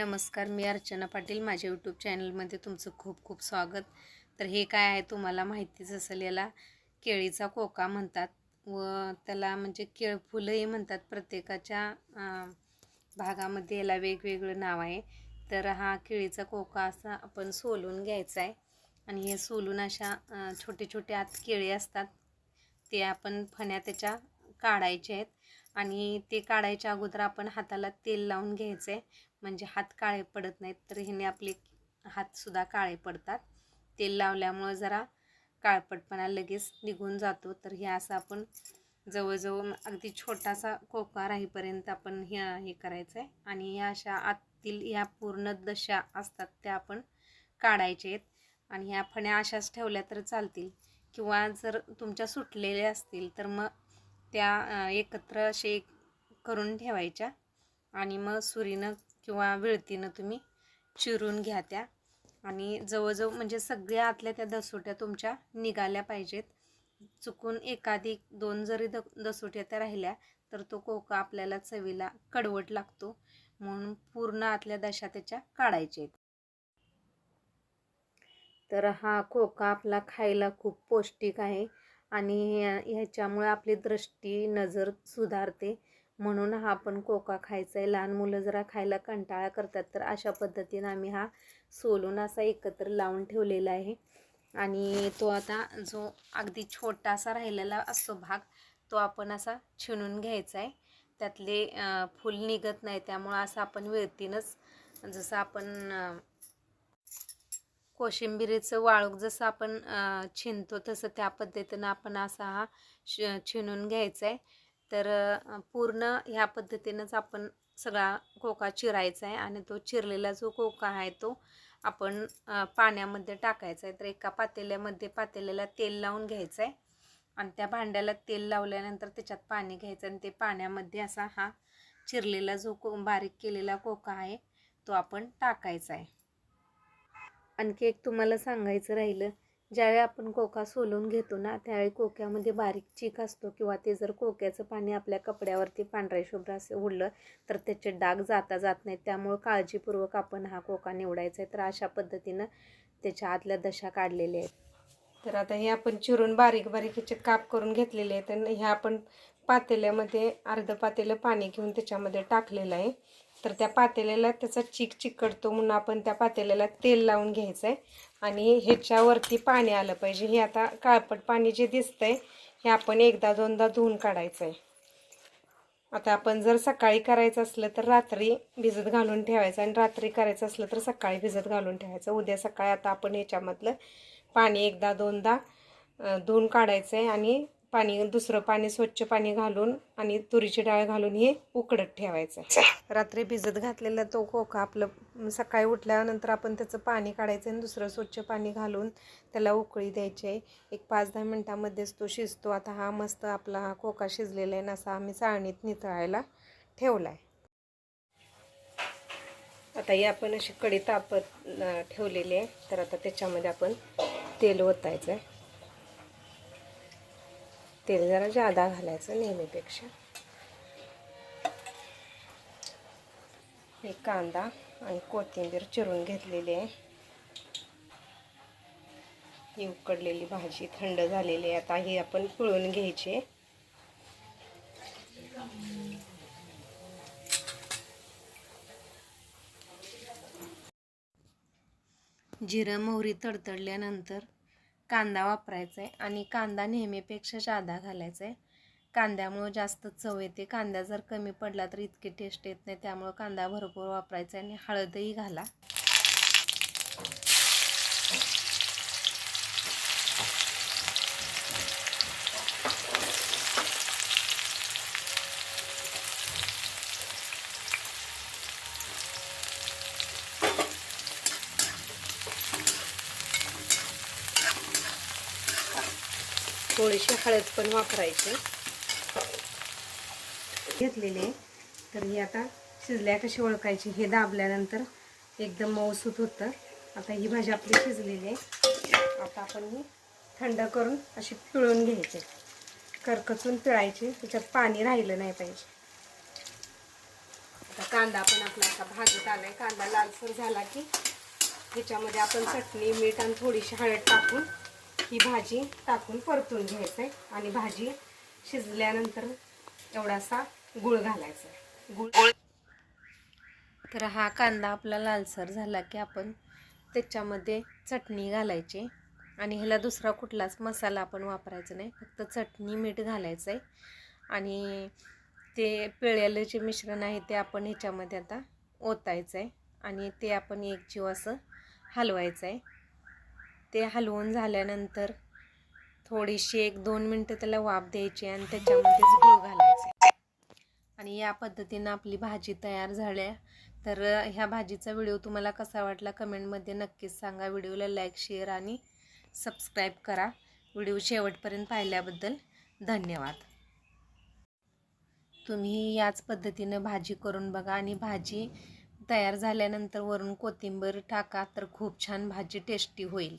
नमस्कार मी अर्चना पाटील. माझ्या यूट्यूब चॅनलमध्ये तुमचं खूप खूप स्वागत. तर हे काय आहे तुम्हाला माहितीच असेल याला. केळीचा कोका म्हणतात व त्याला म्हणजे केळ फुलंही म्हणतात प्रत्येकाच्या भागामध्ये याला वेगवेगळं नाव आहे. तर हा केळीचा कोका असा आपण सोलून घ्यायचा आहे. आणि हे सोलून अशा छोटे छोटे आत केळी असतात. ते आपण फण्या त्याच्या काढायचे आहेत. आणि ते काढायच्या अगोदर आपण हाताला तेल लावून घ्यायचं. आहे म्हणजे हात काळे पडत नाहीत तर ह्याने आपले हातसुद्धा काळे पडतात. तेल लावल्यामुळं जरा काळपटपणा लगेच निघून जातो. तर हे असं आपण जवळजवळ अगदी छोटासा कोका राहीपर्यंत आपण हे हे करायचं आहे आणि ह्या अशा आतील ह्या पूर्ण दशा असतात त्या आपण काढायच्या आहेत. आणि ह्या फण्या अशाच ठेवल्या तर चालतील. किंवा जर तुमच्या सुटलेल्या असतील तर मग त्या एकत्र असे करून ठेवायच्या. आणि मग सुरीनं किंवा विळतीनं तुम्ही चिरून घ्या त्या. आणि जवळजवळ म्हणजे सगळ्या आतल्या त्या दसोट्या तुमच्या निघाल्या पाहिजेत. चुकून एखादी दोन जरी द दसोट्या त्या राहिल्या तर तो कोका आपल्याला चवीला कडवट लागतो. म्हणून पूर्ण आतल्या दशा त्याच्या काढायच्या आहेत. तर हा कोका आपला खायला खूप पौष्टिक आहे. आणि ह्याच्यामुळे आपली दृष्टी नजर सुधारते. म्हणून हा आपण कोका खायचा आहे लहान मुलं जरा खायला कंटाळा करतात तर अशा पद्धतीनं आम्ही हा सोलून असा एकत्र लावून ठेवलेला आहे. आणि तो आता जो अगदी छोटासा राहिलेला असतो भाग तो आपण असा छिणून घ्यायचा आहे त्यातले फूल निघत नाही त्यामुळं असं आपण वेळतीनंच जसं आपण कोशिंबिरीचं वाळूक जसं आपण छिनतो तसं त्या पद्धतीनं आपण असा हा श छिनून घ्यायचा आहे तर पूर्ण ह्या पद्धतीनंच आपण सगळा कोका चिरायचा आहे आणि तो चिरलेला जो कोका आहे तो आपण पाण्यामध्ये टाकायचा आहे तर एका पातेल्यामध्ये पातेल्याला तेल लावून घ्यायचं आहे आणि त्या भांड्याला तेल लावल्यानंतर त्याच्यात पाणी घ्यायचं आणि ते पाण्यामध्ये असा हा चिरलेला जो को बारीक केलेला कोका आहे तो आपण टाकायचा आहे आणखी एक तुम्हाला सांगायचं राहिलं ज्यावेळी आपण कोका सोलून घेतो ना त्यावेळी कोक्यामध्ये बारीक चीक असतो किंवा ते जर कोक्याचं पाणी आपल्या कपड्यावरती पांढऱ्या शुभ्र असे उडलं तर त्याचे डाग जाता जात नाहीत. त्यामुळं काळजीपूर्वक आपण हा कोका निवडायचा आहे. तर अशा पद्धतीनं त्याच्या आतल्या दशा काढलेल्या आहेत. तर आता हे आपण चिरून बारीक बारीक ह्याचे काप करून घेतलेले आहेत आणि ह्या आपण पातेल्यामध्ये अर्ध पातेलं पाणी घेऊन त्याच्यामध्ये टाकलेलं आहे. तर त्या पातेल्याला त्याचा चिक चिकटतो म्हणून आपण त्या पातेल्याला तेल लावून घ्यायचं आहे आणि ह्याच्यावरती पाणी आलं पाहिजे. हे आता काळपट पाणी जे दिसतंय हे आपण एकदा दोनदा धुवून काढायचं आहे आता आपण जर सकाळी करायचं असलं तर रात्री भिजत घालून ठेवायचं आणि रात्री करायचं असलं तर सकाळी भिजत घालून ठेवायचं. उद्या सकाळी आता आपण ह्याच्यामधलं पाणी एकदा दोनदा धुवून काढायचं आहे आणि पाणी दुसरं पाणी स्वच्छ पाणी घालून आणि तुरीची डाळ घालून हे उकडत ठेवायचं. आहे रात्री भिजत घातलेला तो कोका आपलं सकाळी उठल्यानंतर आपण त्याचं पाणी काढायचं आणि दुसरं स्वच्छ पाणी घालून त्याला उकळी द्यायची. आहे एक पाच दहा मिनटामध्येच तो शिजतो. आता हा मस्त आपला हा कोका शिजलेला आहे ना असा आम्ही चाळणीत नितळायला ठेवला आहे आता ही आपण अशी कढी तापत ठेवलेली आहे. तर आता त्याच्यामध्ये आपण तेल ओतायचं आहे. तेल जरा जादा घालायचं नेहमीपेक्षा. एक कांदा आणि कोथिंबीर चिरून घेतलेली आहे. ही उकडलेली भाजी थंड झालेली आहे. आता ही आपण पिळून घ्यायची. जिरं मोहरी तडतडल्यानंतर कांदा वापरायचा आहे आणि कांदा नेहमीपेक्षा जादा घालायचा आहे कांद्यामुळं जास्त चव येते. कांदा जर कमी पडला तर इतकी टेस्ट येत नाही. त्यामुळं कांदा भरपूर वापरायचा आहे आणि हळदही घाला. थोडीशी हळद पण वापरायची. घेतलेले. तर ही आता शिजल्या कशी ओळखायची हे दाबल्यानंतर एकदम मऊसूत होतं. आता ही भाजी आपली शिजलेली आहे. आता आपण ही थंड करून अशी पिळून घ्यायची. करकचून पिळायची. त्याच्यात पाणी राहिलं नाही पाहिजे. आता कांदा पण आपला असा भाजत आलाय. कांदा लालसर झाला की ह्याच्यामध्ये आपण चटणी मीठ आणि थोडीशी हळद टाकून ही भाजी टाकून परतून घ्यायचं आहे आणि भाजी शिजल्यानंतर एवढासा गुळ घालायचा. आहे गुळ तर हा कांदा आपला लालसर झाला की आपण त्याच्यामध्ये चटणी घालायची. आणि ह्याला दुसरा कुठलाच मसाला आपण वापरायचा नाही फक्त चटणी मीठ घालायचं आहे आणि ते पिळ्याले जे मिश्रण आहे ते आपण ह्याच्यामध्ये आता ओतायचं आहे आणि ते आपण एक जीव असं हलवायचं आहे ते हलवून झाल्यानंतर थोडीशी एक दोन मिनटं त्याला वाफ द्यायची आणि त्याच्यामध्येच गूळ घालायचे. आणि या पद्धतीनं आपली भाजी तयार झाल्या तर ह्या भाजीचा व्हिडिओ तुम्हाला कसा वाटला कमेंटमध्ये नक्कीच सांगा. व्हिडिओला लाईक शेअर आणि सबस्क्राईब करा. व्हिडिओ शेवटपर्यंत पाहिल्याबद्दल धन्यवाद. तुम्ही याच पद्धतीनं भाजी करून बघा आणि भाजी तयार झाल्यानंतर वरून कोथिंबीर टाका तर खूप छान भाजी टेस्टी होईल.